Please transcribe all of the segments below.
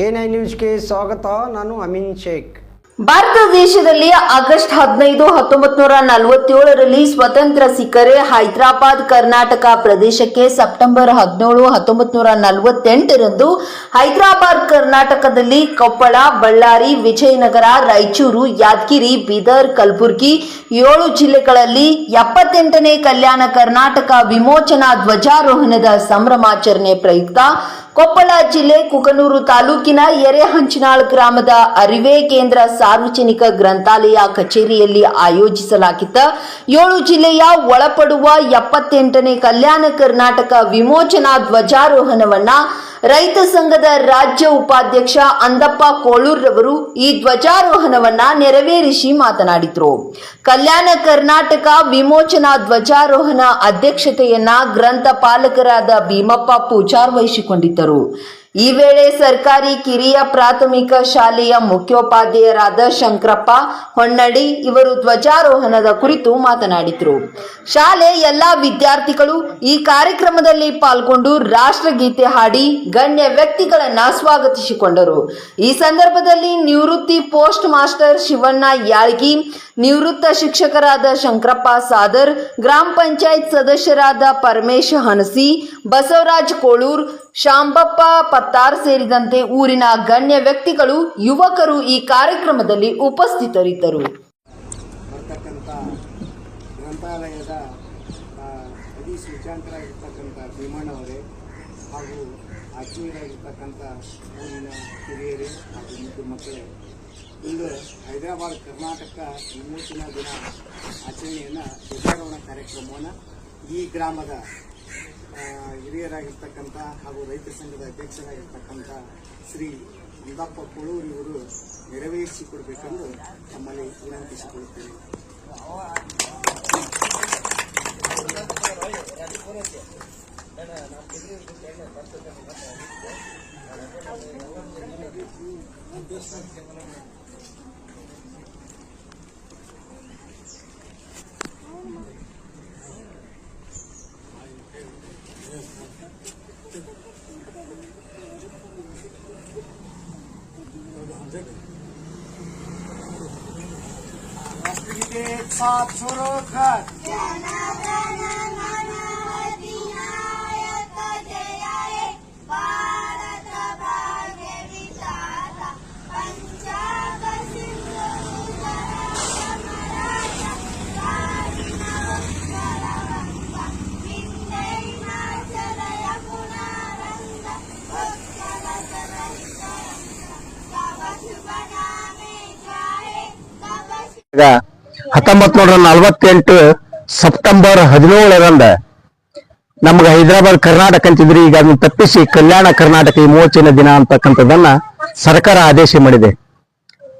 I ನ್ಯೂಸ್ಗೆ ಸ್ವಾಗತ, ನಾನು ಅಮೀನ್ ಶೇಖ್. ಭಾರತ ದೇಶದಲ್ಲಿ ಆಗಸ್ಟ್ ಹದಿನೈದು ಹತ್ತೊಂಬತ್ ನೂರ ನಲವತ್ತೇಳರಲ್ಲಿ ಸ್ವತಂತ್ರ ಸಿಕ್ಕರೆ ಹೈದರಾಬಾದ್, ಕರ್ನಾಟಕ ಪ್ರದೇಶಕ್ಕೆ ಸೆಪ್ಟೆಂಬರ್ ಹದಿನೇಳು ಹತ್ತೊಂಬತ್ ನೂರ ನಲವತ್ತೆಂಟರಂದು ಹೈದರಾಬಾದ್, ಕರ್ನಾಟಕದಲ್ಲಿ ಕೊಪ್ಪಳ, ಬಳ್ಳಾರಿ, ವಿಜಯನಗರ, ರಾಯಚೂರು, ಯಾದಗಿರಿ, ಬೀದರ್, ಕಲಬುರಗಿ ಏಳು ಜಿಲ್ಲೆಗಳಲ್ಲಿ ಎಪ್ಪತ್ತೆಂಟನೇ ಕಲ್ಯಾಣ ಕರ್ನಾಟಕ ವಿಮೋಚನಾ ಧ್ವಜಾರೋಹಣದ ಸಂಭ್ರಮಾಚರಣೆ ಪ್ರಯುಕ್ತ ಕೊಪ್ಪಳ ಜಿಲ್ಲೆ ಕುಕನೂರು ತಾಲೂಕಿನ ಎರೆಹಂಚನಾಳ್ ಗ್ರಾಮದ ಅರಿವೆ ಕೇಂದ್ರ ಸಾರ್ವಜನಿಕ ಗ್ರಂಥಾಲಯ ಕಚೇರಿಯಲ್ಲಿ ಆಯೋಜಿಸಲಾಗಿದ್ದ ಏಳು ಜಿಲ್ಲೆಯ ಒಳಪಡುವ ಎಪ್ಪತ್ತೆಂಟನೇ ಕಲ್ಯಾಣ ಕರ್ನಾಟಕ ವಿಮೋಚನಾ ಧ್ವಜಾರೋಹಣವನ್ನ ರೈತ ಸಂಘದ ರಾಜ್ಯ ಉಪಾಧ್ಯಕ್ಷ ಅಂದಪ್ಪ ಕೋಳೂರ್ರವರು ಈ ಧ್ವಜಾರೋಹಣವನ್ನ ನೆರವೇರಿಸಿ ಮಾತನಾಡಿದ್ರು. ಕಲ್ಯಾಣ ಕರ್ನಾಟಕ ವಿಮೋಚನಾ ಧ್ವಜಾರೋಹಣ ಅಧ್ಯಕ್ಷತೆಯನ್ನ ಗ್ರಂಥ ಪಾಲಕರಾದ ಭೀಮಪ್ಪ ಪೂಜಾರ್ ವಹಿಸಿಕೊಂಡಿದ್ದರು. ಈ ವೇಳೆ ಸರ್ಕಾರಿ ಕಿರಿಯ ಪ್ರಾಥಮಿಕ ಶಾಲೆಯ ಮುಖ್ಯೋಪಾಧ್ಯಾಯರಾದ ಶಂಕರಪ್ಪ ಹೊನ್ನಡಿ ಇವರು ಧ್ವಜಾರೋಹಣದ ಕುರಿತು ಮಾತನಾಡಿದರು. ಶಾಲೆ ಎಲ್ಲಾ ವಿದ್ಯಾರ್ಥಿಗಳು ಈ ಕಾರ್ಯಕ್ರಮದಲ್ಲಿ ಪಾಲ್ಗೊಂಡು ರಾಷ್ಟ್ರಗೀತೆ ಹಾಡಿ ಗಣ್ಯ ವ್ಯಕ್ತಿಗಳನ್ನ ಸ್ವಾಗತಿಸಿಕೊಂಡರು. ಈ ಸಂದರ್ಭದಲ್ಲಿ ನಿವೃತ್ತಿ ಪೋಸ್ಟ್ ಮಾಸ್ಟರ್ ಶಿವಣ್ಣ ಯಾಳ್ಗಿ, ನಿವೃತ್ತ ಶಿಕ್ಷಕರಾದ ಶಂಕರಪ್ಪ ಸಾದರ್, ಗ್ರಾಮ ಪಂಚಾಯತ್ ಸದಸ್ಯರಾದ ಪರಮೇಶ್ ಹನಸಿ, ಬಸವರಾಜ್ ಕೋಳೂರ್, ಶಾಂಬಪ್ಪ ಪತ್ತಾರ್ ಸೇರಿದಂತೆ ಊರಿನ ಗಣ್ಯ ವ್ಯಕ್ತಿಗಳು ಯುವಕರು ಈ ಕಾರ್ಯಕ್ರಮದಲ್ಲಿ ಉಪಸ್ಥಿತರಿದ್ದರು. ಗ್ರಂಥಾಲಯದ ಆ, ಅಧಿಸೂಚಾಂತರಾಗಿರ್ತಕ್ಕಂಥ ಭೀಮಣ್ಣವರೇ ಹಾಗೂ ಆತ್ಮೀಯರಾಗಿರ್ತಕ್ಕಂಥ ಊರಿನ ಹಿರಿಯರೇ ಹಾಗೂ ಮುದ್ದು ಮಕ್ಕಳೇ ಇಂದು ಹೈದರಾಬಾದ್ ಕರ್ನಾಟಕ ವಿಮೋಚನಾ ದಿನ ಆಚರಣೆಯನ್ನು ಧ್ವಜಾರೋಹಣ ಕಾರ್ಯಕ್ರಮವನ್ನು ಈ ಗ್ರಾಮದ ಹಿರಿಯರಾಗಿರ್ತಕ್ಕಂಥ ಹಾಗೂ ರೈತ ಸಂಘದ ಅಧ್ಯಕ್ಷರಾಗಿರ್ತಕ್ಕಂಥ ಶ್ರೀ ಅಂದಪ್ಪ ಕೊಳೂರು ಇವರು ನೆರವೇರಿಸಿಕೊಡ್ಬೇಕೆಂದು ತಮ್ಮಲ್ಲಿ ವಿನಂತಿಸಿಕೊಳ್ಳುತ್ತೇನೆ. राष्ट्रगीते एक साथ शुरू कर ಹತ್ತೊಂಬತ್ ನೂರ ನಲ್ವತ್ತೆಂಟು ಸೆಪ್ಟೆಂಬರ್ ಹದಿನೇಳರಂದ ನಮ್ಗೆ ಹೈದರಾಬಾದ್ ಕರ್ನಾಟಕ ಅಂತಿದ್ರಿ, ಈಗ ಅದನ್ನ ತಪ್ಪಿಸಿ ಕಲ್ಯಾಣ ಕರ್ನಾಟಕ ವಿಮೋಚನೆ ದಿನ ಅಂತಕ್ಕಂಥದ್ದನ್ನ ಸರ್ಕಾರ ಆದೇಶ ಮಾಡಿದೆ.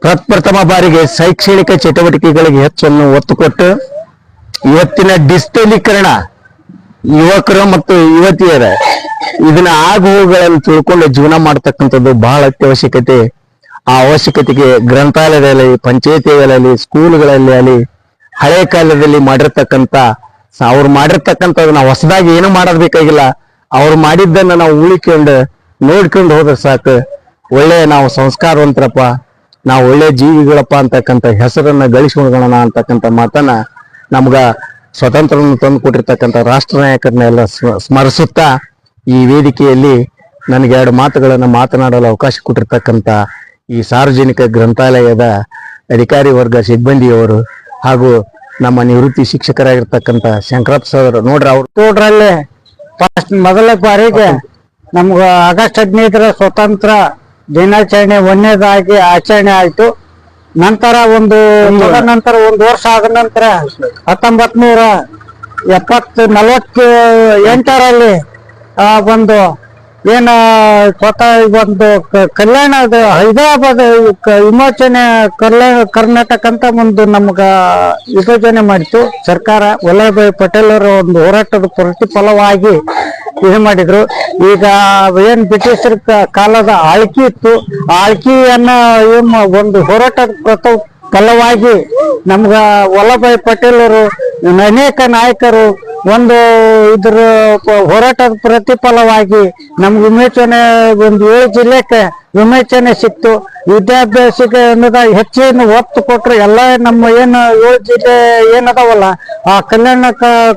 ಪ್ರಪ್ರಥಮ ಬಾರಿಗೆ ಶೈಕ್ಷಣಿಕ ಚಟುವಟಿಕೆಗಳಿಗೆ ಹೆಚ್ಚನ್ನು ಒತ್ತು ಕೊಟ್ಟು ಇವತ್ತಿನ ಡಿಜಿಟಲೀಕರಣ ಯುವಕರು ಮತ್ತು ಯುವತಿಯರ ಇದನ್ನ ಆಗುವುಗಳನ್ನು ತಿಳ್ಕೊಂಡು ಜೀವನ ಮಾಡ್ತಕ್ಕಂಥದ್ದು ಬಹಳ ಅತ್ಯವಶ್ಯಕತೆ. ಆ ಅವಶ್ಯಕತೆಗೆ ಗ್ರಂಥಾಲಯದಲ್ಲಿ, ಪಂಚಾಯತಿಗಳಲ್ಲಿ, ಸ್ಕೂಲ್ಗಳಲ್ಲಿ ಅಲ್ಲಿ ಹಳೆ ಕಾಲದಲ್ಲಿ ಮಾಡಿರ್ತಕ್ಕಂಥ ಸ- ಅವ್ರು ಮಾಡಿರ್ತಕ್ಕಂಥ ನಾವು ಹೊಸದಾಗಿ ಏನು ಮಾಡೋದ್ ಬೇಕಾಗಿಲ್ಲ ಅವ್ರು ಮಾಡಿದ್ದನ್ನ ನಾವು ಉಳಿಕೊಂಡು, ನೋಡ್ಕೊಂಡು ಹೋದ್ರೆ ಸಾಕು. ಒಳ್ಳೆ ನಾವು ಸಂಸ್ಕಾರವಂತರಪ್ಪ, ನಾವು ಒಳ್ಳೆ ಜೀವಿಗಳಪ್ಪ ಅಂತಕ್ಕಂಥ ಹೆಸರನ್ನ ಗಳಿಸ್ಕೊಳ್ಳೋಣ ಅಂತಕ್ಕಂಥ ಮಾತನ್ನ ನಮ್ಗ ಸ್ವತಂತ್ರವನ್ನು ತಂದು ಕೊಟ್ಟಿರ್ತಕ್ಕಂಥ ರಾಷ್ಟ್ರ ನಾಯಕರನ್ನೆಲ್ಲ ಸ್ಮ- ಸ್ಮರಿಸುತ್ತಾ ಈ ವೇದಿಕೆಯಲ್ಲಿ ನನಗೆ ಎರಡು ಮಾತುಗಳನ್ನು ಮಾತನಾಡಲು ಅವಕಾಶ ಕೊಟ್ಟಿರ್ತಕ್ಕಂಥ ಈ ಸಾರ್ವಜನಿಕ ಗ್ರಂಥಾಲಯದ ಅಧಿಕಾರಿ ವರ್ಗ ಸಿಬ್ಬಂದಿಯವರು ಹಾಗೂ ನಮ್ಮ ನಿವೃತ್ತಿ ಶಿಕ್ಷಕರಾಗಿರ್ತಕ್ಕಂಥ ಶಂಕರಪ್ಪ ಸರ್ ನೋಡ್ರಿ ಅವ್ರು. ನೋಡ್ರಲ್ಲಿ ಫಸ್ಟ್ ಮೊದಲ ಬಾರಿಗೆ ನಮ್ಗ ಆಗಸ್ಟ್ ಹದಿನೈದರ ಸ್ವತಂತ್ರ ದಿನಾಚರಣೆ ಒಂದನೇದಾಗಿ ಆಚರಣೆ ಆಯ್ತು. ನಂತರ ಒಂದು ನಂತರ ಒಂದು ವರ್ಷ ಆದ ನಂತರ ಹತ್ತೊಂಬತ್ ನೂರ ಎಪ್ಪತ್ ನಲವತ್ತು ಎಂಟರಲ್ಲಿ ಒಂದು ಏನ ಸ್ವತಃ ಒಂದು ಕಲ್ಯಾಣದ ಹೈದರಾಬಾದ್ ವಿಮೋಚನೆ ಕಲ್ಯಾಣ ಕರ್ನಾಟಕ ಅಂತ ಒಂದು ನಮ್ಗ ವಿಭಜನೆ ಮಾಡಿತು. ಸರ್ಕಾರ ವಲ್ಲಭಾಯ್ ಪಟೇಲ್ ಅವರ ಒಂದು ಹೋರಾಟದ ಪ್ರತಿಫಲವಾಗಿ ಇದು ಮಾಡಿದ್ರು. ಈಗ ಏನ್ ಬ್ರಿಟಿಷರ ಕಾಲದ ಆಳ್ಕಿ ಇತ್ತು. ಆಳ್ಕಿಯನ್ನ ಏನ್ ಒಂದು ಹೋರಾಟದ ಪ್ರತ ಫಲವಾಗಿ ನಮ್ಗ ವಲ್ಲಭಾಯ್ ಪಟೇಲರು ಅನೇಕ ನಾಯಕರು ಒಂದು ಇದ್ರ ಹೋರಾಟದ ಪ್ರತಿಫಲವಾಗಿ ನಮ್ಗೆ ವಿಮೋಚನೆ ಒಂದು ಏಳು ಜಿಲ್ಲೆಗೆ ವಿಮೋಚನೆ ಸಿಕ್ತು. ವಿದ್ಯಾಭ್ಯಾಸಕ್ಕೆ ಅನ್ನೋದ ಹೆಚ್ಚಿನ ಒತ್ತು ಕೊಟ್ಟರೆ ಎಲ್ಲ ನಮ್ಮ ಏನು ಏಳು ಜಿಲ್ಲೆ ಏನದಾವಲ್ಲ, ಆ ಕಲ್ಯಾಣ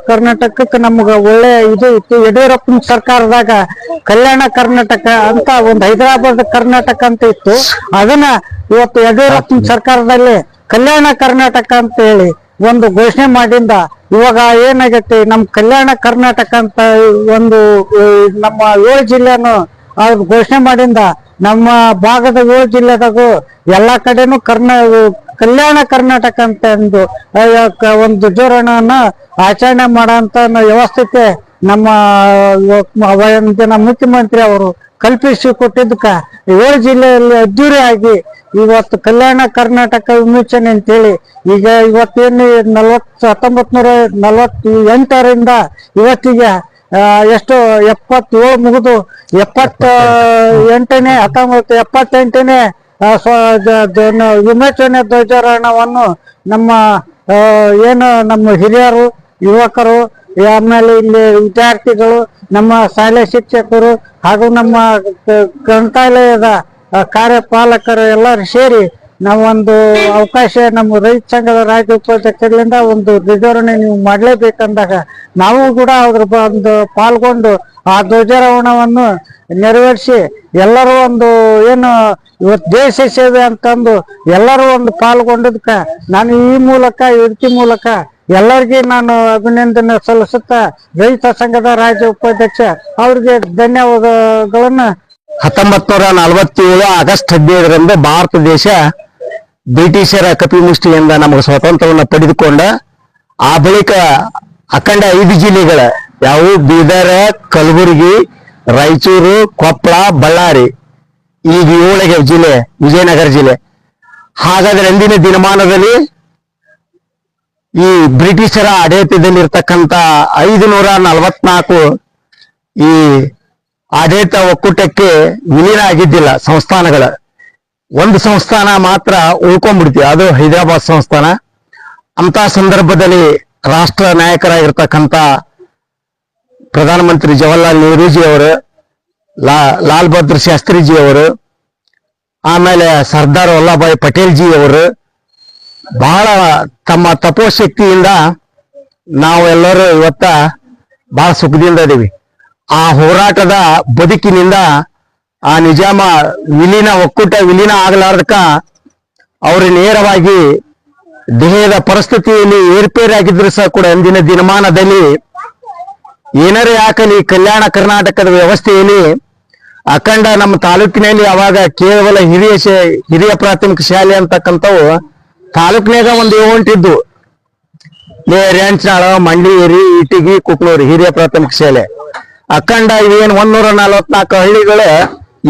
ಕರ್ನಾಟಕಕ್ಕೆ ನಮ್ಗೆ ಒಳ್ಳೆ ಇದು ಇತ್ತು. ಯಡಿಯೂರಪ್ಪನ ಸರ್ಕಾರದಾಗ ಕಲ್ಯಾಣ ಕರ್ನಾಟಕ ಅಂತ ಒಂದು ಹೈದರಾಬಾದ್ ಕರ್ನಾಟಕ ಅಂತ ಇತ್ತು. ಅದನ್ನ ಇವತ್ತು ಯಡಿಯೂರಪ್ಪನ ಸರ್ಕಾರದಲ್ಲಿ ಕಲ್ಯಾಣ ಕರ್ನಾಟಕ ಅಂತ ಹೇಳಿ ಒಂದು ಘೋಷಣೆ ಮಾಡಿಂದ ಇವಾಗ ಏನಾಗೈತಿ ನಮ್ ಕಲ್ಯಾಣ ಕರ್ನಾಟಕ ಅಂತ ಒಂದು ನಮ್ಮ ಏಳು ಜಿಲ್ಲೆನು ಅವ್ರು ಘೋಷಣೆ ಮಾಡಿಂದ ನಮ್ಮ ಭಾಗದ ಏಳು ಜಿಲ್ಲೆದಾಗೂ ಎಲ್ಲಾ ಕಡೆನೂ ಕರ್ನಾ ಕಲ್ಯಾಣ ಕರ್ನಾಟಕ ಅಂತ ಒಂದು ಒಂದು ಜೋರಣವನ್ನ ಆಚರಣೆ ಮಾಡೋಂತ ವ್ಯವಸ್ಥೆ ನಮ್ಮ ನಮ್ಮ ಮುಖ್ಯಮಂತ್ರಿ ಅವರು ಕಲ್ಪಿಸಿ ಕೊಟ್ಟಿದ್ದಕ್ಕ. ಏಳು ಜಿಲ್ಲೆಯಲ್ಲಿ ಅದ್ದೂರಿ ಆಗಿ ಇವತ್ತು ಕಲ್ಯಾಣ ಕರ್ನಾಟಕ ವಿಮೋಚನೆ ಅಂತೇಳಿ ಈಗ ಇವತ್ತೇನು ನಲ್ವತ್ ಹತ್ತೊಂಬತ್ ನೂರ ನಲ್ವತ್ ಎಂಟರಿಂದ ಇವತ್ತಿಗೆ ಎಷ್ಟು, ಎಪ್ಪತ್ತೇಳು ಮುಗಿದು ಎಪ್ಪತ್ತ ಎಂಟನೇ, ಹತ್ತೊಂಬತ್ತು, ಎಪ್ಪತ್ತೆಂಟನೇ ವಿಮೋಚನೆ ಧ್ವಜಾರೋಹಣವನ್ನು ನಮ್ಮ ಏನು ನಮ್ಮ ಹಿರಿಯರು ಯುವಕರು ಆಮೇಲೆ ಇಲ್ಲಿ ವಿದ್ಯಾರ್ಥಿಗಳು, ನಮ್ಮ ಶಾಲೆ ಶಿಕ್ಷಕರು ಹಾಗೂ ನಮ್ಮ ಗ್ರಂಥಾಲಯದ ಕಾರ್ಯಪಾಲಕರು ಎಲ್ಲರೂ ಸೇರಿ ನಾವೊಂದು ಅವಕಾಶ ನಮ್ಮ ರೈತ ಸಂಘದ ರಾಜ್ಯ ಉಪಾಧ್ಯಕ್ಷರಿಂದ ಒಂದು ಧ್ವಜಾರೋಹಣೆ ನೀವು ಮಾಡಲೇಬೇಕಂದಾಗ ನಾವು ಕೂಡ ಅದ್ರ ಒಂದು ಪಾಲ್ಗೊಂಡು ಆ ಧ್ವಜಾರೋಹಣವನ್ನು ನೆರವೇರಿಸಿ ಎಲ್ಲರೂ ಒಂದು ಏನು ಇವತ್ತು ದೇಶ ಸೇವೆ ಅಂತಂದು ಎಲ್ಲರೂ ಒಂದು ಪಾಲ್ಗೊಂಡದಕ್ಕೆ ನಾನು ಈ ಮೂಲಕ ರೀತಿ ಮೂಲಕ ಎಲ್ಲರಿಗೆ ನಾನು ಅಭಿನಂದನೆ ಸಲ್ಲಿಸುತ್ತಾ ರೈತ ಸಂಘದ ರಾಜ್ಯ ಉಪಾಧ್ಯಕ್ಷ ಅವರಿಗೆ ಧನ್ಯವಾದಗಳನ್ನ. ಹತ್ತೊಂಬತ್ ನೂರ ನಲವತ್ತೇಳು ಆಗಸ್ಟ್ ಹದಿನೈದರಂದು ಭಾರತ ದೇಶ ಬ್ರಿಟಿಷರ ಕಪಿಮುಷ್ಟಿಯಿಂದ ನಮಗೆ ಸ್ವಾತಂತ್ರ್ಯವನ್ನು ಪಡೆದುಕೊಂಡ, ಆ ಬಳಿಕ ಅಖಂಡ ಐದು ಜಿಲ್ಲೆಗಳ ಯಾವುವು ಬೀದರ್, ಕಲಬುರಗಿ, ರಾಯಚೂರು ಕೊಪ್ಪಳ ಬಳ್ಳಾರಿ, ಈಗ ಏಳಿಗೆ ಜಿಲ್ಲೆ, ವಿಜಯನಗರ ಜಿಲ್ಲೆ. ಹಾಗಾದ್ರೆ ಅಂದಿನ ದಿನಮಾನದಲ್ಲಿ ಈ ಬ್ರಿಟಿಷರ ಆಡಳಿತದಲ್ಲಿರ್ತಕ್ಕಂಥ ಐದು ನೂರ ನಲವತ್ನಾಲ್ಕು ಈ ಆಡಳಿತ ಒಕ್ಕೂಟಕ್ಕೆ ವಿಲೀನ ಆಗಿದ್ದಿಲ್ಲ ಸಂಸ್ಥಾನಗಳ. ಒಂದು ಸಂಸ್ಥಾನ ಮಾತ್ರ ಉಳ್ಕೊಂಡ್ಬಿಡ್ತೀವಿ. ಅದು ಹೈದರಾಬಾದ್ ಸಂಸ್ಥಾನ. ಅಂತ ಸಂದರ್ಭದಲ್ಲಿ ರಾಷ್ಟ್ರ ನಾಯಕರಾಗಿರ್ತಕ್ಕಂಥ ಪ್ರಧಾನಮಂತ್ರಿ ಜವಾಹರ್ಲಾಲ್ ನೆಹರೂಜಿ ಅವರು, ಲಾ, ಲಾಲ್ ಬಹದ್ದೂರ್ ಶಾಸ್ತ್ರಿಜಿ ಅವರು, ಆಮೇಲೆ ಸರ್ದಾರ್ ವಲ್ಲಭಾಯ್ ಪಟೇಲ್ ಜಿ ಅವರು ಬಹಳ ತಮ್ಮ ತಪೋಶಕ್ತಿಯಿಂದ ನಾವೆಲ್ಲರೂ ಇವತ್ತ ಬಹಳ ಸುಖದಿಂದ ಇದೀವಿ. ಆ ಹೋರಾಟದ ಬದುಕಿನಿಂದ ಆ ನಿಜಾಮ ವಿಲೀನ ಒಕ್ಕೂಟ ವಿಲೀನ ಆಗಲಾರ್ದಕ್ಕ ಅವರು ನೇರವಾಗಿ ದೇಹದ ಪರಿಸ್ಥಿತಿಯಲ್ಲಿ ಏರ್ಪೇರಾಗಿದ್ರು ಸಹ ಕೂಡ ಅಂದಿನ ದಿನಮಾನದಲ್ಲಿ ಏನಾರೇ ಯಾಕಲಿ ಕಲ್ಯಾಣ ಕರ್ನಾಟಕದ ವ್ಯವಸ್ಥೆಯಲ್ಲಿ ಅಖಂಡ ನಮ್ಮ ತಾಲೂಕಿನಲ್ಲಿ ಅವಾಗ ಕೇವಲ ಹಿರಿಯ ಹಿರಿಯ ಪ್ರಾಥಮಿಕ ಶಾಲೆ ಅಂತಕ್ಕಂಥವು ತಾಲೂಕಿನಾಗ ಒಂದು ಏಳೆಂಟಿದ್ದು ಮಂಡಿ ಮಂಡಿಯೇರಿ, ಇಟಿಗಿ, ಕುಕ್ನೂರು, ಹಿರಿಯ ಪ್ರಾಥಮಿಕ ಶಾಲೆ. ಅಖಂಡ ಇವೇನ್ ಒಂದೂರ ನಲವತ್ನಾಲ್ಕು ಹಳ್ಳಿಗಳು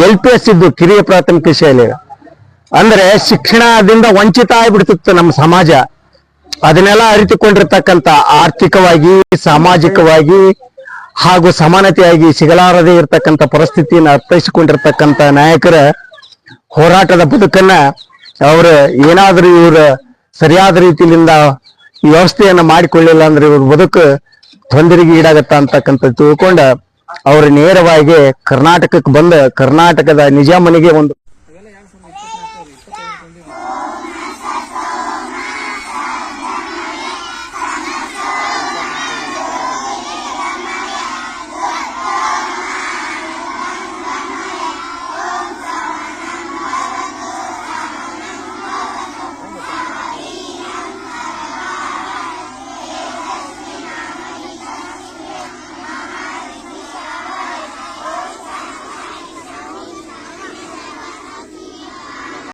ಎಲ್ ಪಿ ಎಸ್ ಇದ್ದು ಕಿರಿಯ ಪ್ರಾಥಮಿಕ ಶಾಲೆ. ಅಂದ್ರೆ ಶಿಕ್ಷಣದಿಂದ ವಂಚಿತ ಆಗ್ಬಿಡ್ತಿತ್ತು ನಮ್ಮ ಸಮಾಜ. ಅದನ್ನೆಲ್ಲ ಅರಿತುಕೊಂಡಿರ್ತಕ್ಕಂಥ ಆರ್ಥಿಕವಾಗಿ, ಸಾಮಾಜಿಕವಾಗಿ ಹಾಗೂ ಸಮಾನತೆಯಾಗಿ ಸಿಗಲಾರದೇ ಇರತಕ್ಕಂಥ ಪರಿಸ್ಥಿತಿಯನ್ನು ಅರ್ಥೈಸಿಕೊಂಡಿರ್ತಕ್ಕಂಥ ನಾಯಕರ ಹೋರಾಟದ ಬದುಕನ್ನ ಅವರು, ಏನಾದ್ರೂ ಇವ್ರ ಸರಿಯಾದ ರೀತಿಯಿಂದ ವ್ಯವಸ್ಥೆಯನ್ನ ಮಾಡಿಕೊಳ್ಳಿಲ್ಲ ಅಂದ್ರೆ ಇವ್ರ ಬದುಕು ತೊಂದರೆಗೆ ಈಡಾಗತ್ತ ಅಂತಕ್ಕಂಥ ತಿಳ್ಕೊಂಡ ಅವರು ನೇರವಾಗಿ ಕರ್ನಾಟಕಕ್ಕೆ ಬಂದ ಕರ್ನಾಟಕದ ನಿಜಾಮನಿಗೆ ಒಂದು